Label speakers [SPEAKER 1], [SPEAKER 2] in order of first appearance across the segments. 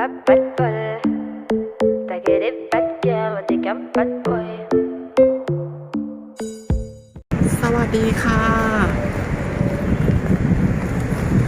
[SPEAKER 1] bad bad boy. Take it back, yeah, but think I'm bad boy.
[SPEAKER 2] สวัสดีค่ะ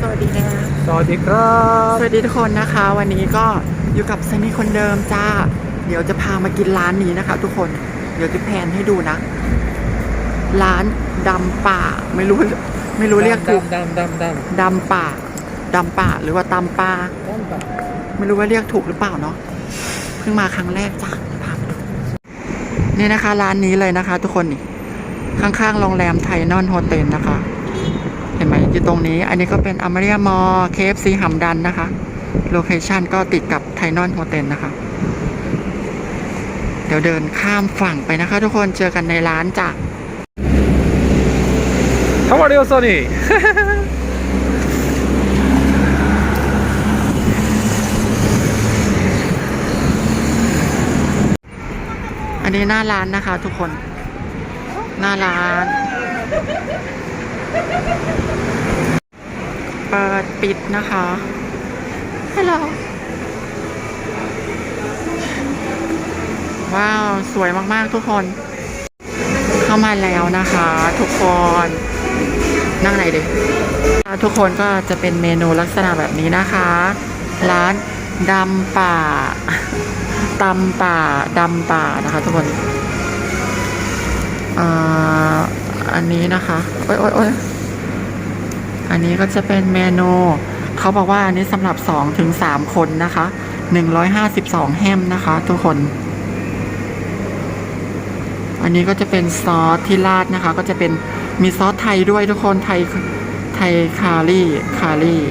[SPEAKER 2] สวัสดีนะ
[SPEAKER 3] สวัสดีครับ
[SPEAKER 2] สวัสดีทุกคนนะคะ วันนี้ก็อยู่กับซันนี่คนเดิมจ้า เดี๋ยวจะพามากินร้านนี้นะคะ ทุกคน เดี๋ยวจะแพนให้ดูนะ ร้านดำป่า ไม่รู้ ไม่รู้เรียกถูก
[SPEAKER 3] ดำดำดำ
[SPEAKER 2] ดำป่าดำป่าหรือว่าตำป่า ไม่รู้ว่าเรียกถูกหรือเปล่าเนาะเพิ่งมาครั้งแรกจ้ะพาไปดูนี่นะคะ ร้านนี้เลยนะคะ ทุกคนนี่ข้างๆโรงแรมไทนอนโฮเทลนะคะ เห็นไหมอยู่ตรงนี้ อันนี้ก็เป็นอเมริกามอเคฟซีหำดันนะคะ โลเคชันก็ติดกับไทนอนโฮเทลนะคะ เดี๋ยวเดินข้ามฝั่งไปนะคะ ทุกคนเจอกันในร้านจ้ะ
[SPEAKER 3] ทำอะไรอยู่โซ นี่
[SPEAKER 2] หน้าร้านนะคะ ทุกคน หน้าร้าน เปิดปิดนะคะฮัลโหลว้าว สวยมากๆทุกคน เข้ามาแล้วนะคะ ทุกคนนั่งไหนดิทุกคนก็จะเป็นเมนูลักษณะแบบนี้นะคะ ร้านดำป่า ตำป่าดำป่านะคะทุกคนอ่าอันนี้นะคะ โอ๊ยโอ๊ยโอ๊ยอันนี้ก็จะเป็นเมนูเขาบอกว่าอันนี้สำหรับสองถึงสามคนนะคะหนึ่งร้อยห้าสิบสองแฮมนะคะ ทุกคน อันนี้ก็จะเป็นซอสที่ราดนะคะ ก็จะเป็นมีซอสไทยด้วยทุกคนไทยไทยคารี่คารี่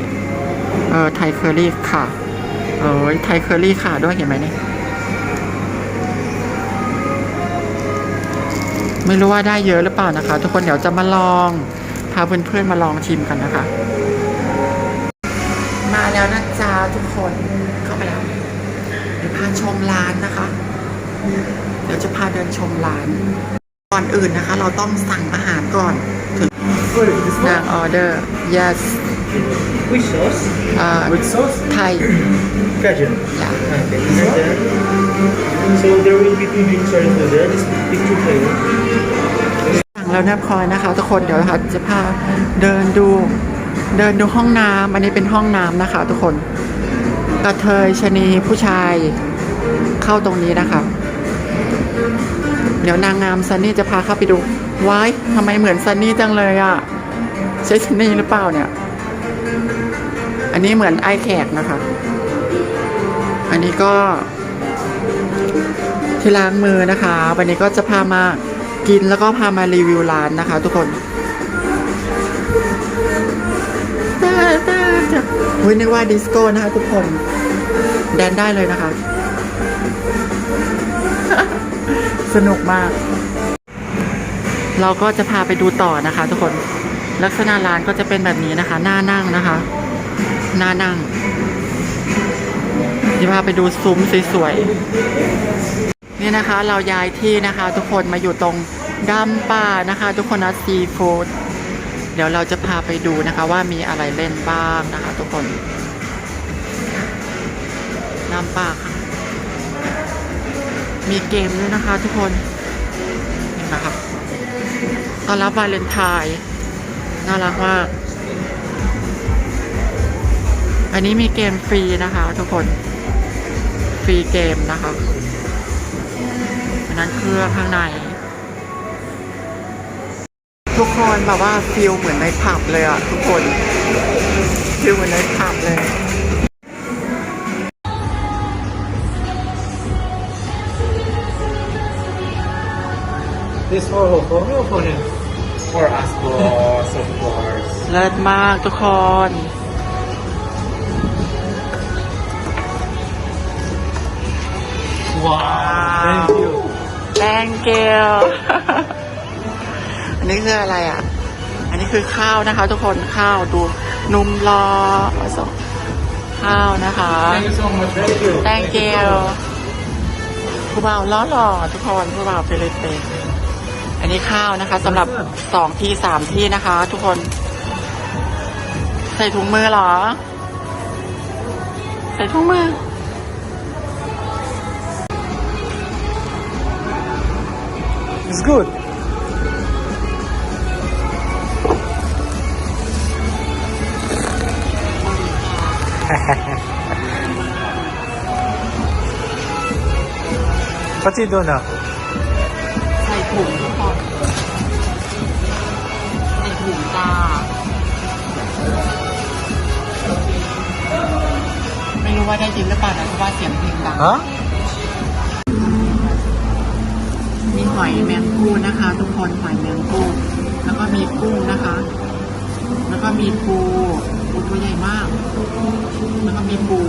[SPEAKER 2] เออไทยเคอรี่ค่ะเอ้ยไทยเคอรี่ค่ะด้วยเห็นไหมเนี่ย ไม่รู้ว่าได้เยอะหรือเปล่านะคะ ทุกคนเดี๋ยวจะมาลองพาเพื่อนๆมาลองชิมกันนะคะ มาแล้วนะจ๊ะทุกคนเข้าไปแล้วเดี๋ยวพาชมร้านนะคะ เดี๋ยวจะพาเดินชมร้านก่อนอื่นนะคะ เราต้องสั่งอาหารก่อนถึงนางออเดอร์ yes
[SPEAKER 4] Which sauce?
[SPEAKER 2] อ่า
[SPEAKER 4] Which sauce?
[SPEAKER 2] ไทย
[SPEAKER 4] Cajun.
[SPEAKER 2] อย่า
[SPEAKER 4] Okay. So there will be two drinks right over there. Just pick two flavors.
[SPEAKER 2] สั่งแล้วเรียบร้อยนะคะทุกคนเดี๋ยวนะคะจะพาเดินดูเดินดูห้องน้ำอันนี้เป็นห้องน้ำนะคะ ทุกคนกระเทยชะนีผู้ชายเข้าตรงนี้นะคะ เดี๋ยวนางงามซันนี่จะพาเข้าไปดูว้ายทำไมเหมือนซันนี่จังเลยอะ่ะใช่ซันนี่หรือเปล่าเนี่ย อันนี้เหมือนไอแขกนะคะ อันนี้ก็ ที่ล้างมือนะคะ วันนี้ก็จะพามากินแล้วก็พามารีวิวร้านนะคะ ทุกคนเฮ้ยนึกว่าดิสโก้นะคะทุกคนแดนได้เลยนะคะ สนุกมาก เราก็จะพาไปดูต่อนะคะ ทุกคนลักษณะร้านก็จะเป็นแบบนี้นะคะหน้านั่งนะคะหน้านั่งจะพาไปดูซุ้มสวยๆ นี่นะคะเราย้ายที่นะคะ ทุกคนมาอยู่ตรงดำป่านะคะ ทุกคนนะซีฟู้ดเดี๋ยวเราจะพาไปดูนะคะว่ามีอะไรเล่นบ้างนะคะ ทุกคนดำป่าค่ะ มีเกมด้วยนะคะ ทุกคนเห็นไหมครับตอนรับวาเลนไทน์น่ารักมากอันนี้มีเกมฟรีนะคะ ทุกคน ฟรีเกมนะคะ อันนั้นเครื่องข้างใน ทุกคนแบบว่าฟิลเหมือนในผับเลยอะทุกคนฟิลเหมือนในผับเลย
[SPEAKER 4] This for who? For me or for him? For us, boss, of course.
[SPEAKER 2] เลิศมากทุกคน
[SPEAKER 4] Wow. Thank you.
[SPEAKER 2] Thank you อันนี้คืออะไรอะ อันนี้คือข้าวนะคะ ทุกคนข้าวดูนุ่มรอสองข้าวนะคะ
[SPEAKER 4] Thank you so much. Thank you.
[SPEAKER 2] thank you ผู้บ่าวล้อหล่อทุกคนผู้บ่าวฟิลิปปินส์อันนี้ข้าวนะคะสำหรับสองที่สามที่นะคะ ทุกคน ใส่ถุงมือเหรอ ใส่ถุงมือ
[SPEAKER 3] good. What you do now?
[SPEAKER 2] ใส่ถุงทุกคนใส่ถุงจ้าไม่รู้ว่าได้ยินหรือเปล่านะเพราะว่าเสียงเพลงดัง
[SPEAKER 3] Huh?
[SPEAKER 2] หอยแมงปูนะคะ ทุกคนหอยแมงปูแล้วก็มีกุ้งนะคะ แล้วก็มีปูปูตัวใหญ่มาก แล้วก็มีปู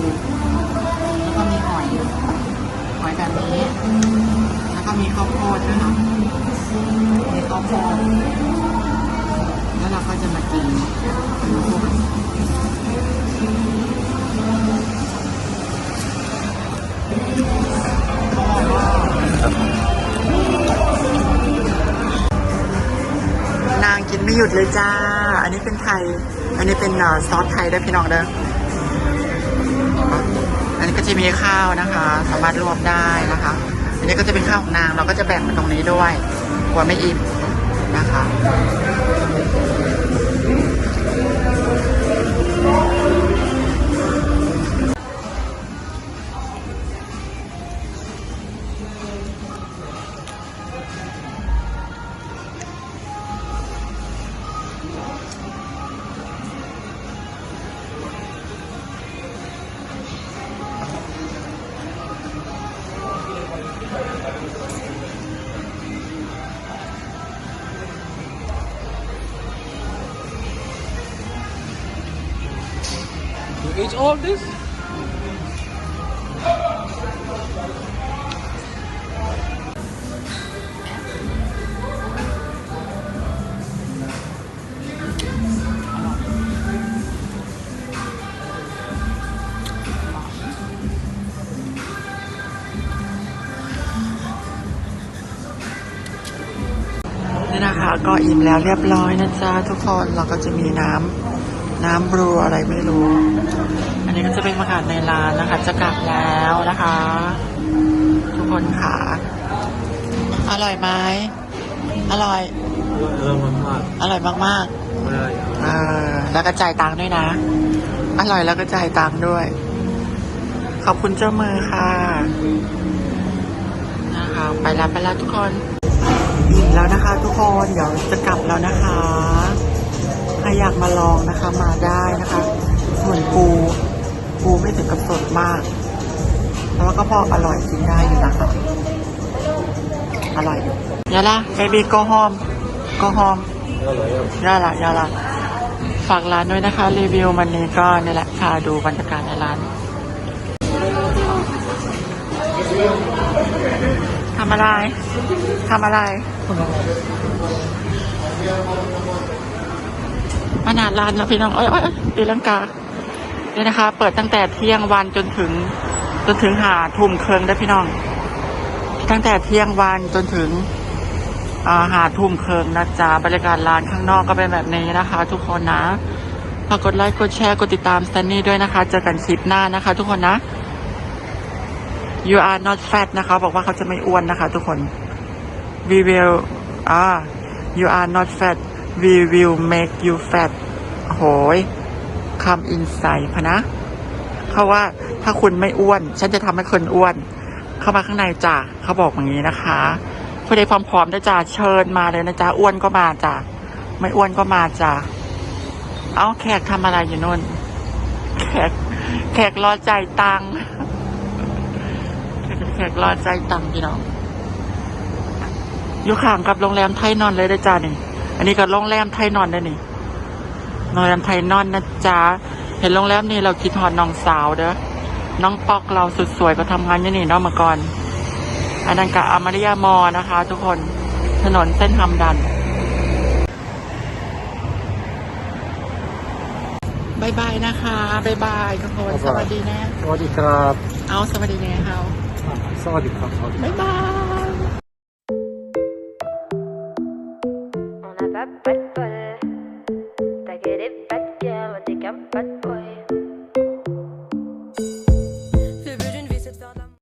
[SPEAKER 2] แล้วก็มีหอยหอยแบบนี้ แล้วก็มีข้าวโพดนะคะมีข้าวโพดแล้วเราก็จะมากิน หยุดเลยจ้า อันนี้เป็นไทย อันนี้เป็นซอสไทยได้พี่น้องเด้อ อันนี้ก็จะมีข้าวนะคะ สามารถรวบได้นะคะ อันนี้ก็จะเป็นข้าวของนาง เราก็จะแบ่งมาตรงนี้ด้วยกลัวไม่อิ่มนะคะ
[SPEAKER 3] You eat all this?
[SPEAKER 2] นี่นะคะก็อิ่มแล้วเรียบร้อยนะจ๊ะทุกคนเราก็จะมีน้ำ น้ำบรูอะไรไม่รู้ อันนี้ก็จะเป็นอาหารในร้านนะคะ จะกลับแล้วนะคะ ทุกคนค่ะ อร่อยไหมอร่อยอร่อยมากๆเออแล้วก็จ่ายตังค์ด้วยนะ อร่อยแล้วก็จ่ายตังค์ด้วย ขอบคุณเจ้ามือค่ะ นะคะ ไปแล้วไปแล้วทุกคน อิ่มแล้วนะคะ ทุกคน เดี๋ยวจะกลับแล้วนะคะใครอยากมาลองนะคะมาได้นะคะส่วนปู ปูไม่ถึงกับสดมากแต่ว่าก็พออร่อยกินได้อยู่นะคะ อร่อยอยู่ยาละ baby go home go home ยาละยาละฝากร้านด้วยนะคะ รีวิววันนี้ก็นี่แหละค่ะดูบรรยากาศในร้านทำอะไรทำอะไร ขนาดร้านแล้วพี่น้องเอ้ยเอ้ยเอ้ยตีลังกาเนี่ยนะคะ เปิดตั้งแต่เที่ยงวันจนถึง จนถึงหาทุ่มเคืองได้พี่น้อง ตั้งแต่เที่ยงวันจนถึงอ่าหาทุ่มเคืองนะจ๊ะบรรยากาศร้านข้างนอกก็เป็นแบบนี้นะคะ ทุกคนนะฝากกดไลค์กดแชร์กดติดตามสแตนนี่ด้วยนะคะ เจอกันคลิปหน้านะคะ ทุกคนนะ you are not fat นะคะ บอกว่าเขาจะไม่อ้วนนะคะ ทุกคน we will อ่า you are not fat we will make you fat โหย come inside พะนะเขาว่าถ้าคุณไม่อ้วน ฉันจะทำให้คนอ้วน เข้ามาข้างในจ้ะเขาบอกอย่างนี้นะคะผู้ใดพร้อมๆได้จ้ะเชิญมาเลยนะจ๊ะอ้วนก็มาจ้ะไม่อ้วนก็มาจ้ะเอาแขกทำอะไรอยู่นู่น แขก แขกรอใจตังแขกรอใจตังพี่น้องอยู่ข้างกับโรงแรมไทยนอนเลยได้จ้านี่ อันนี้ก็โรงแรมไทยนอนได้นี่โรงแรมไทยนอนนะจ๊ะ เห็นโรงแรมนี้เราคิดฮอนน้องสาวเด้อ น้องปอกเราสุดสวยก็ทำงานอยี่นี่เนาะเมื่อก่อน อันนั้นกับอมาริยามอนะคะ ทุกคน ถนนเส้นฮัมดันบายบายนะคะบายบายทุกคน
[SPEAKER 3] บ๊ายบาย
[SPEAKER 2] สวัสดีนะ
[SPEAKER 3] สวัสดีครับ
[SPEAKER 2] เอาสวัสดีนะเฮา
[SPEAKER 3] สวัสดีครับสวัสดี
[SPEAKER 2] บายบาย
[SPEAKER 1] but